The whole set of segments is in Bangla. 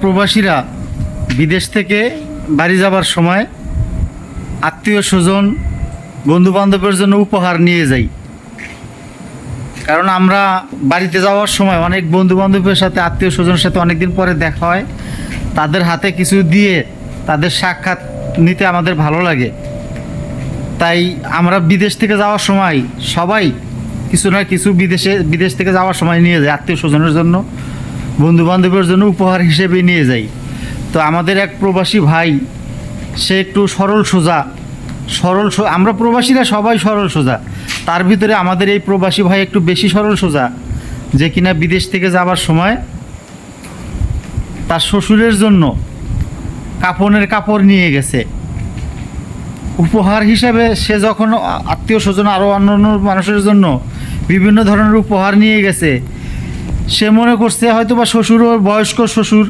প্রবাসীরা বিদেশ থেকে বাড়ি যাবার সময় আত্মীয় স্বজন বন্ধু বান্ধবের জন্য উপহার নিয়ে যাই। কারণ আমরা বাড়িতে যাওয়ার সময় অনেক বন্ধু বান্ধবের সাথে, আত্মীয় স্বজনের সাথে অনেকদিন পরে দেখা হয়। তাদের হাতে কিছু দিয়ে তাদের সাক্ষাৎ নিতে আমাদের ভালো লাগে। তাই আমরা বিদেশ থেকে যাওয়ার সময় সবাই কিছু না কিছু বিদেশে, বিদেশ থেকে যাওয়ার সময় নিয়ে যায় আত্মীয় স্বজনের জন্য। বন্ধু বান্ধবের জন্য উপহার হিসেবে নিয়ে যাই। তো আমাদের এক প্রবাসী ভাই, সে একটু সরল সোজা, সরল আমরা প্রবাসীরা সবাই সরল সোজা। তার ভিতরে আমাদের এই প্রবাসী ভাই একটু বেশি সরল সোজা, যে কিনা বিদেশ থেকে যাবার সময় তার শ্বশুরের জন্য কাপড়ের কাপড় নিয়ে গেছে। উপহার হিসাবে সে যখন আত্মীয় স্বজন আরও অন্য অন্য মানুষের জন্য বিভিন্ন ধরনের উপহার নিয়ে গেছে সে মনে করছে হয়তো বা শ্বশুরও বয়স্ক শ্বশুর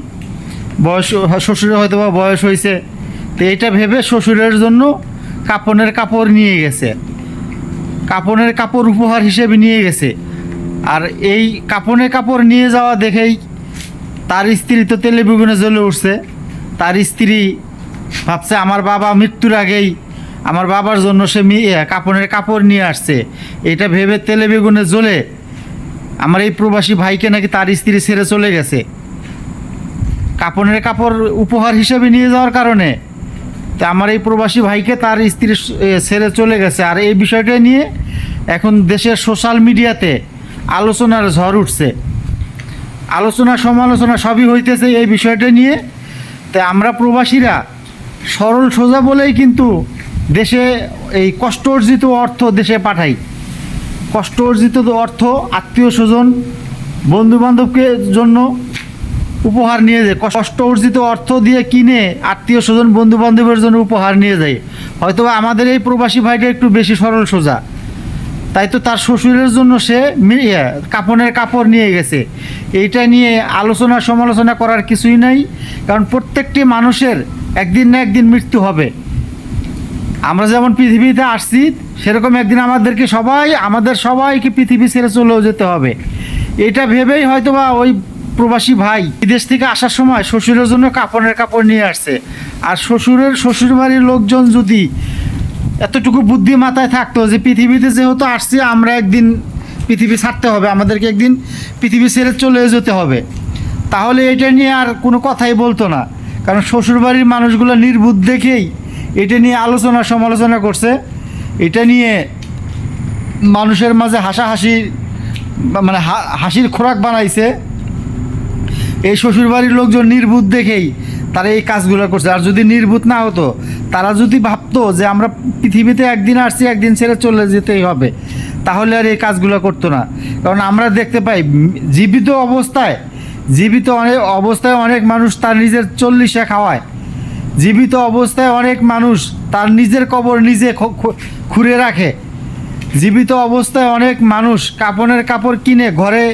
বয়স শ্বশুরের হয়তো বা বয়স হয়েছে তো এটা ভেবে শ্বশুরের জন্য কাপনের কাপড় নিয়ে গেছে। কাপনের কাপড় উপহার হিসেবে নিয়ে গেছে। আর এই কাপড়ের কাপড় নিয়ে যাওয়া দেখেই তার স্ত্রী তো তেলে বেগুনে জ্বলে উঠছে। তার স্ত্রী ভাবছে আমার বাবা মৃত্যুর আগেই আমার বাবার জন্য সে এ, কাপড় নিয়ে আসছে। এটা ভেবে তেলে বেগুনে জ্বলে আমার এই প্রবাসী ভাইকে নাকি তার স্ত্রী ছেড়ে চলে গেছে। কাপড়ের কাপড় উপহার হিসেবে নিয়ে যাওয়ার কারণে। তা আমার এই প্রবাসী ভাইকে তার স্ত্রী ছেড়ে চলে গেছে। আর এই বিষয়টা নিয়ে এখন দেশের সোশ্যাল মিডিয়াতে আলোচনার ঝড় উঠছে। আলোচনা, সমালোচনা সবই হইতেছে এই বিষয়টা নিয়ে। তাই আমরা প্রবাসীরা সরল সোজা বলেই কিন্তু দেশে এই কষ্ট অর্জিত অর্থ দেশে পাঠাই। কষ্ট অর্জিত অর্থ আত্মীয় স্বজন বন্ধু বান্ধবকে জন্য উপহার নিয়ে যায়। কষ্ট অর্জিত অর্থ দিয়ে কিনে আত্মীয় স্বজন বন্ধু বান্ধবের জন্য উপহার নিয়ে যায়। হয়তো আমাদের এই প্রবাসী ভাইটা একটু বেশি সরল সোজা। তাই তো তার শ্বশুরের জন্য সে ইয়ে, কাপড় নিয়ে গেছে। এইটা নিয়ে আলোচনা সমালোচনা করার কিছুই নাই কারণ প্রত্যেকটি মানুষের একদিন না একদিন মৃত্যু হবে। আমরা যেমন পৃথিবীতে আসছি, সেরকম একদিন আমাদেরকে সবাই, আমাদের সবাইকে পৃথিবী ছেড়ে চলেও যেতে হবে। এটা ভেবেই হয়তো বা ওই প্রবাসী ভাই বিদেশ থেকে আসার সময় শ্বশুরের জন্য কাপড়ের কাপড় নিয়ে আসছে। আর শ্বশুরের শ্বশুর বাড়ির লোকজন যদি এতটুকু বুদ্ধি মাথায় থাকতো যে পৃথিবীতে যেহেতু আসছি, আমরা একদিন পৃথিবী ছাড়তে হবে, আমাদেরকে একদিন পৃথিবী ছেড়ে চলে যেতে হবে। তাহলে এটা নিয়ে আর কোনো কথাই বলতো না। কারণ শ্বশুরবাড়ির মানুষগুলো নির্বুধ দেখেই এটা নিয়ে আলোচনা সমালোচনা করছে। এটা নিয়ে মানুষের মাঝে হাসাহাসি বা মানে হাসির খোরাক বানাইছে। এই শ্বশুরবাড়ির লোকজন নির্বুধ দেখেই তারা এই কাজগুলো করছে। আর যদি নির্বুধ না হতো, তারা যদি ভাবতো যে আমরা পৃথিবীতে একদিন আসছি, একদিন ছেড়ে চলে যেতেই হবে, তাহলে আর এই কাজগুলো করতো না। কারণ আমরা দেখতে পাই, জীবিত অবস্থায়, জীবিত অনেক অবস্থায় অনেক মানুষ তার নিজের চল্লিশে খাওয়ায়। জীবিত অবস্থায় অনেক মানুষ তার নিজের কবর নিজে খুঁড়ে রাখে। জীবিত অবস্থায় অনেক মানুষ কাপনের কাপড় কিনে ঘরে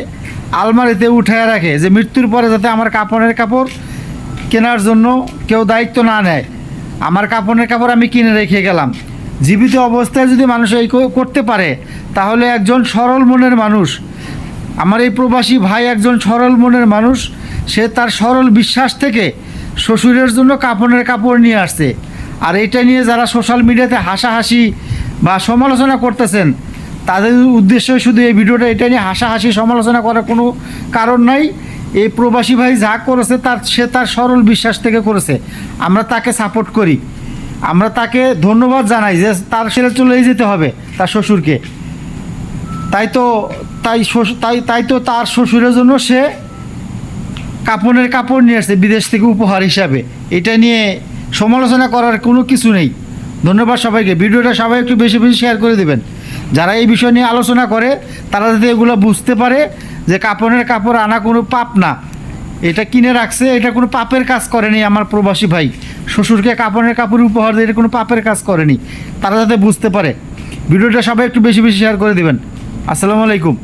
আলমারিতে উঠায় রাখে যে মৃত্যুর পরে যাতে আমার কাপনের কাপড় কেনার জন্য কেউ দায়িত্ব না নেয়। আমার কাপনের কাপড় আমি কিনে রেখে গেলাম। জীবিত অবস্থায় যদি মানুষ এই করতে পারে, তাহলে একজন সরল মনের মানুষ, আমার এই প্রবাসী ভাই একজন সরল মনের মানুষ, সে তার সরল বিশ্বাস থেকে শ্বশুরের জন্য কাপড়ের কাপড় নিয়ে আসছে। আর এটা নিয়ে যারা সোশ্যাল মিডিয়াতে হাসাহাসি বা সমালোচনা করতেছেন, তাদের উদ্দেশ্য শুধু এই ভিডিওটা এটা নিয়ে হাসাহাসি, সমালোচনা করার কোনো কারণ নাই। এই প্রবাসী ভাই যা করেছে তার, সে তার সরল বিশ্বাস থেকে করেছে। আমরা তাকে সাপোর্ট করি। আমরা তাকে ধন্যবাদ জানাই যে তার ছেলে চলেই যেতে হবে তার শ্বশুরকে। তাই তো, তাই তাই তাই তো তার শ্বশুরের জন্য সে কাপড়ের কাপড় নিয়ে আসছে বিদেশ থেকে উপহার হিসাবে। এটা নিয়ে সমালোচনা করার কোনো কিছু নেই। ধন্যবাদ সবাইকে। ভিডিওটা সবাই একটু বেশি বেশি শেয়ার করে দেবেন। যারা এই বিষয় নিয়ে আলোচনা করে, তারা যাতে এগুলো বুঝতে পারে যে কাপড়ের কাপড় আনা কোনো পাপ না। এটা কিনে রাখছে, এটা কোনো পাপের কাজ করেনি আমার প্রবাসী ভাই। শ্বশুরকে কাপড়ের কাপড় উপহার দিয়ে কোনো পাপের কাজ করেনি। তারা যাতে বুঝতে পারে। ভিডিওটা সবাই একটু বেশি বেশি শেয়ার করে দেবেন। আসসালামু আলাইকুম।